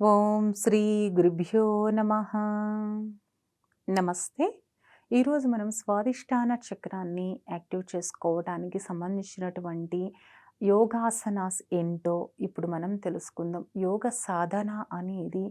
ఓం శ్రీ గురుభ్యో నమ. నమస్తే. ఈరోజు మనం స్వాదిష్టాన చక్రాన్ని యాక్టివ్ చేసుకోవడానికి సంబంధించినటువంటి యోగాసనాస్ ఏంటో ఇప్పుడు మనం తెలుసుకుందాం. యోగ సాధన అనేది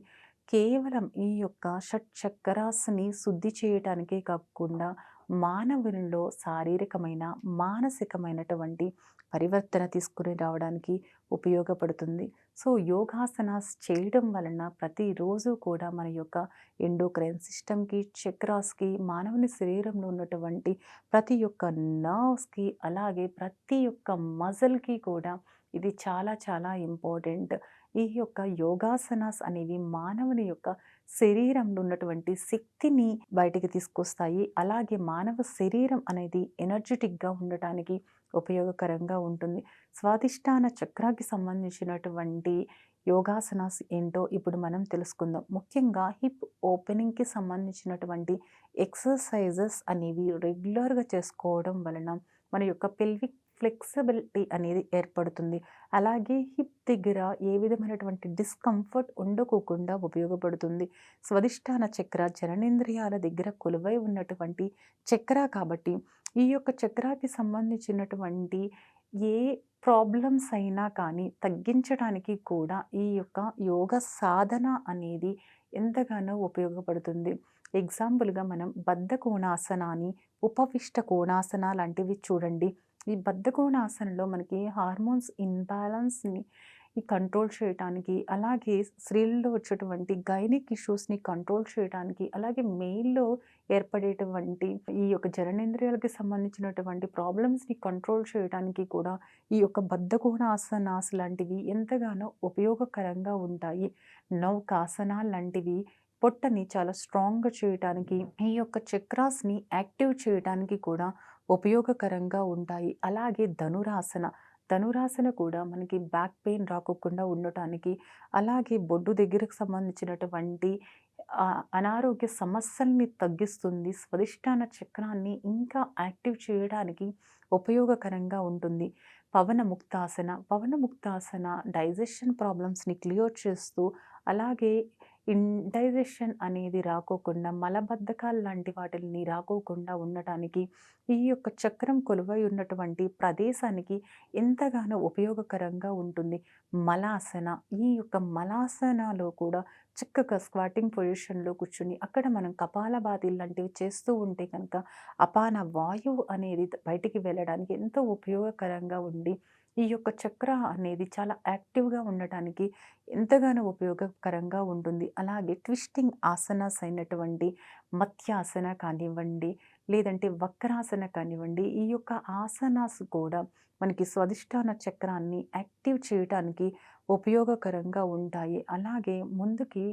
కేవలం ఈ యొక్క షట్ చక్రాస్ని శుద్ధి చేయటానికే కాకుండా మానవునిలో శారీరకమైన మానసికమైనటువంటి పరివర్తన తీసుకుని రావడానికి ఉపయోగపడుతుంది. సో యోగాసనాస్ చేయడం వలన ప్రతిరోజు కూడా మన యొక్క ఎండోక్రైన్ సిస్టమ్కి చక్రాస్కి మానవుని శరీరంలో ఉన్నటువంటి ప్రతి ఒక్క నర్వ్స్కి అలాగే ప్రతి ఒక్క మజిల్కి కూడా ఇది చాలా చాలా ఇంపార్టెంట్. ఈ యొక్క యోగాసనాస్ అనేవి మానవుని యొక్క శరీరంలో ఉన్నటువంటి శక్తిని బయటికి తీసుకొస్తాయి. అలాగే మానవ శరీరం అనేది ఎనర్జెటిక్గా ఉండటానికి ఉపయోగకరంగా ఉంటుంది. స్వాదిష్టాన చక్రాకి సంబంధించినటువంటి యోగాసనాస్ ఏంటో ఇప్పుడు మనం తెలుసుకుందాం. ముఖ్యంగా హిప్ ఓపెనింగ్కి సంబంధించినటువంటి ఎక్సర్సైజెస్ అనేవి రెగ్యులర్గా చేసుకోవడం వలన మన యొక్క పెల్విక్ ఫ్లెక్సిబిలిటీ అనేది ఏర్పడుతుంది. అలాగే హిప్ దగ్గర ఏ విధమైనటువంటి డిస్కంఫర్ట్ ఉండకోకుండా ఉపయోగపడుతుంది. స్వధిష్టాన చక్ర జననేంద్రియాల దగ్గర కొలువై ఉన్నటువంటి చక్ర కాబట్టి ఈ యొక్క చక్రాకి సంబంధించినటువంటి ఏ ప్రాబ్లమ్స్ అయినా కానీ తగ్గించడానికి కూడా ఈ యొక్క యోగ సాధన అనేది ఎంతగానో ఉపయోగపడుతుంది. ఎగ్జాంపుల్గా మనం బద్ధ కోణాసనాన్ని ఉపవిష్ట కోణాసన లాంటివి చూడండి. ఈ బద్ధకోణాసనంలో మనకి హార్మోన్స్ ఇన్బ్యాలెన్స్ని ఈ కంట్రోల్ చేయడానికి అలాగే స్త్రీల్లో వచ్చేటువంటి గైనిక్ ఇష్యూస్ని కంట్రోల్ చేయడానికి అలాగే మెయిల్లో ఏర్పడేటువంటి ఈ యొక్క జననేంద్రియాలకి సంబంధించినటువంటి ప్రాబ్లమ్స్ని కంట్రోల్ చేయడానికి కూడా ఈ యొక్క బద్ధకోణాసనాస్ లాంటివి ఎంతగానో ఉపయోగకరంగా ఉంటాయి. నౌకాసనాలు లాంటివి పొట్టని చాలా స్ట్రాంగ్గా చేయటానికి ఈ యొక్క చక్రాస్ని యాక్టివ్ చేయడానికి కూడా ఉపయోగకరంగా ఉంటాయి. అలాగే ధనురాసన ధనురాసన కూడా మనకి బ్యాక్ పెయిన్ రాకోకుండా ఉండటానికి అలాగే బొడ్డు దగ్గరకు సంబంధించినటువంటి అనారోగ్య సమస్యల్ని తగ్గిస్తుంది. స్వదిష్టాన చక్రాన్ని ఇంకా యాక్టివ్ చేయడానికి ఉపయోగకరంగా ఉంటుంది. పవనముక్తాసన పవనముక్తాసన డైజెషన్ ప్రాబ్లమ్స్ని క్లియర్ చేస్తూ అలాగే ఇండైజెషన్ అనేది రాకోకుండా మలబద్ధకాలు లాంటి వాటిని రాకోకుండా ఉండటానికి ఈ యొక్క చక్రం కొలువై ఉన్నటువంటి ప్రదేశానికి ఎంతగానో ఉపయోగకరంగా ఉంటుంది. మలాసన ఈ యొక్క మలాసనలో కూడా చక్కగా స్క్వాటింగ్ పొజిషన్లో కూర్చుని అక్కడ మనం కపాలభాతి లాంటివి చేస్తూ ఉంటే కనుక అపాన వాయువు అనేది బయటికి వెళ్ళడానికి ఎంతో ఉపయోగకరంగా ఉండి ఈ యొక్క చక్ర అనేది చాలా యాక్టివ్గా ఉండటానికి ఎంతగానో ఉపయోగకరంగా ఉంటుంది. అలాగే ట్విస్టింగ్ ఆసనాస్ అయినటువంటి మత్యాసన కానివ్వండి లేదంటే వక్రాసన కానివ్వండి ఈ యొక్క ఆసనాస్ కూడా మనకి స్వధిష్టాన చక్రాన్ని యాక్టివ్ చేయటానికి ఉపయోగకరంగా ఉంటాయి. అలాగే ముందుకి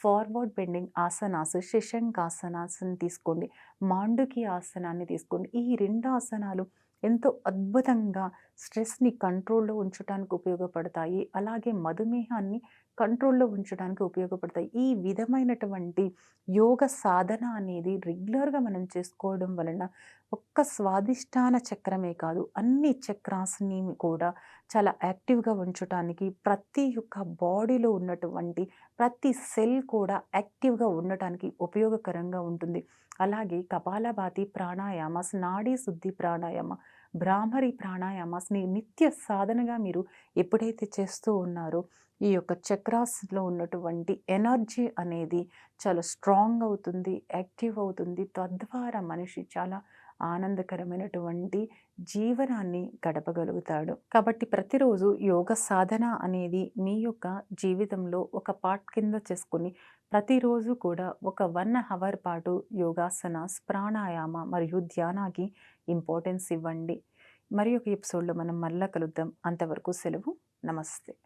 ఫార్వర్డ్ బెండింగ్ ఆసనాస్ శశంకాసనాస్ని తీసుకోండి మాండుకి ఆసనాన్ని తీసుకోండి. ఈ రెండు ఆసనాలు ఎంతో అద్భుతంగా స్ట్రెస్ని కంట్రోల్లో ఉంచడానికి ఉపయోగపడతాయి. అలాగే మధుమేహాన్ని కంట్రోల్లో ఉంచడానికి ఉపయోగపడతాయి. ఈ విధమైనటువంటి యోగ సాధన అనేది రెగ్యులర్గా మనం చేసుకోవడం వలన ఒక్క స్వాదిష్టాన చక్రమే కాదు అన్ని చక్రాస్ని కూడా చాలా యాక్టివ్గా ఉంచడానికి ప్రతి ఒక్క బాడీలో ఉన్నటువంటి ప్రతి సెల్ కూడా యాక్టివ్గా ఉండటానికి ఉపయోగకరంగా ఉంటుంది. అలాగే కపాలభాతి ప్రాణాయామ నాడీ శుద్ధి ప్రాణాయామ బ్రాహ్మరి ప్రాణాయామాస్ని నిత్య సాధనగా మీరు ఎప్పుడైతే చేస్తూ ఉన్నారో ఈ యొక్క చక్రాస్లో ఉన్నటువంటి ఎనర్జీ అనేది చాలా స్ట్రాంగ్ అవుతుంది యాక్టివ్ అవుతుంది. తద్వారా మనిషి చాలా ఆనందకరమైనటువంటి జీవనాన్ని గడపగలుగుతాడు. కాబట్టి ప్రతిరోజు యోగ సాధన అనేది మీ యొక్క జీవితంలో ఒక పార్ట్ కింద చేసుకుని ప్రతిరోజు కూడా ఒక వన్ అవర్ పాటు యోగాసనాస్ ప్రాణాయామ మరియు ధ్యానాకి ఇంపార్టెన్స్ ఇవ్వండి. మరి ఒక ఎపిసోడ్లో మనం మళ్ళా కలుద్దాం. అంతవరకు సెలవు. నమస్తే.